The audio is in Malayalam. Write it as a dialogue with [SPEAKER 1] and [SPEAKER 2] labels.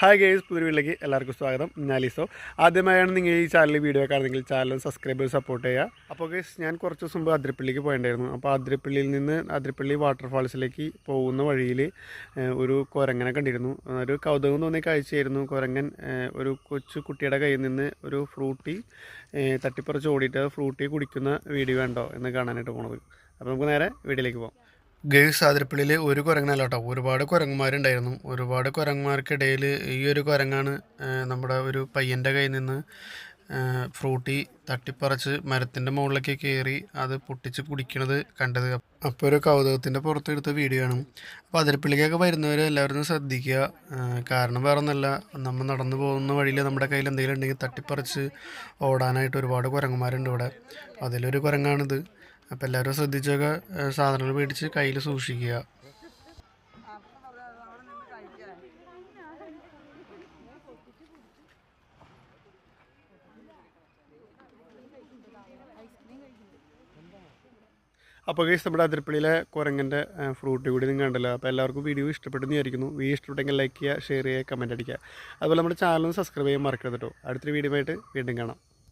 [SPEAKER 1] ഹായ് ഗേസ് പുതിയ വീട്ടിലേക്ക് എല്ലാവർക്കും സ്വാഗതം. ഞാൻ ലിസോ. ആദ്യമായാണ് നിങ്ങൾ ഈ ചാനൽ വീഡിയോ കാണുന്നെങ്കിൽ ചാനൽ സബ്സ്ക്രൈബ് സപ്പോർട്ട് ചെയ്യുക. അപ്പോൾ ഗേസ് ഞാൻ കുറച്ച് ദിവസം മുമ്പ് അതിരപ്പള്ളിക്ക് പോയിട്ടുണ്ടായിരുന്നു അപ്പോൾ അതിരപ്പള്ളിയിൽ നിന്ന് അതിരപ്പള്ളി വാട്ടർഫാൾസിലേക്ക് പോകുന്ന വഴിയിൽ ഒരു കുരങ്ങനെ കണ്ടിരുന്നു. ഒരു കൗതുകം തോന്നിയ കാഴ്ചയായിരുന്നു. കുരങ്ങൻ ഒരു കൊച്ചു കുട്ടിയുടെ കയ്യിൽ നിന്ന് ഒരു ഫ്രൂട്ടി തട്ടിപ്പറിച്ച് ഓടിയിട്ട് ഫ്രൂട്ടി കുടിക്കുന്ന വീഡിയോ ഉണ്ടോ എന്ന് കാണാനായിട്ട് പോണത്. അപ്പോൾ നമുക്ക് നേരെ വീട്ടിലേക്ക് പോകാം. ഗേഴ്സ് ആതിരപ്പള്ളിയിൽ ഒരു കുരങ്ങനല്ല കേട്ടോ ഒരുപാട് കുരങ്ങന്മാരുണ്ടായിരുന്നു. ഒരുപാട് കുരങ്ങന്മാർക്കിടയിൽ ഈ ഒരു കുരങ്ങാണ് നമ്മുടെ ഒരു പയ്യന്റെ കയ്യിൽ നിന്ന് ഫ്രൂട്ടി തട്ടിപ്പറിച്ച് മരത്തിന്റെ മുകളിലേക്ക് കയറി അത് പൊട്ടിച്ച് കുടിക്കണത് കണ്ടത്. അപ്പോൾ ഒരു കൗതുകത്തിന്റെ പുറത്തെടുത്ത വീഡിയോ ആണ്. അപ്പോൾ അതിരപ്പള്ളിക്കൊക്കെ വരുന്നവർ എല്ലാവരും ശ്രദ്ധിക്കുക. കാരണം വേറെ ഒന്നല്ല നമ്മൾ നടന്നു പോകുന്ന വഴിയിൽ നമ്മുടെ കയ്യിൽ എന്തെങ്കിലും ഉണ്ടെങ്കിൽ തട്ടിപ്പറിച്ച് ഓടാനായിട്ട് ഒരുപാട് കുരങ്ങന്മാരുണ്ട് ഇവിടെ. അതിലൊരു കുരങ്ങാണിത്. അപ്പോൾ എല്ലാവരും ശ്രദ്ധിച്ചൊക്കെ സാധനങ്ങൾ മേടിച്ച് കയ്യിൽ സൂക്ഷിക്കുക. അപ്പോൾ കേസ് നമ്മുടെ അതിരപ്പള്ളിയിലെ കുരങ്ങന്റെ ഫ്രൂട്ട് കൂടി നിങ്ങൾ കണ്ടല്ലോ. അപ്പോൾ എല്ലാവർക്കും വീഡിയോ ഇഷ്ടപ്പെട്ടെന്ന് വിചാരിക്കുന്നു. വീഡിയോ ഇഷ്ടപ്പെട്ടെങ്കിൽ ലൈക്ക് ചെയ്യുക ഷെയർ ചെയ്യുക കമന്റ് അടിക്കുക. അതുപോലെ നമ്മുടെ ചാനൽ സബ്സ്ക്രൈബ് ചെയ്യാൻ മറക്കരുത് കേട്ടോ അടുത്തൊരു വീഡിയോ ആയിട്ട് വീണ്ടും കാണാം.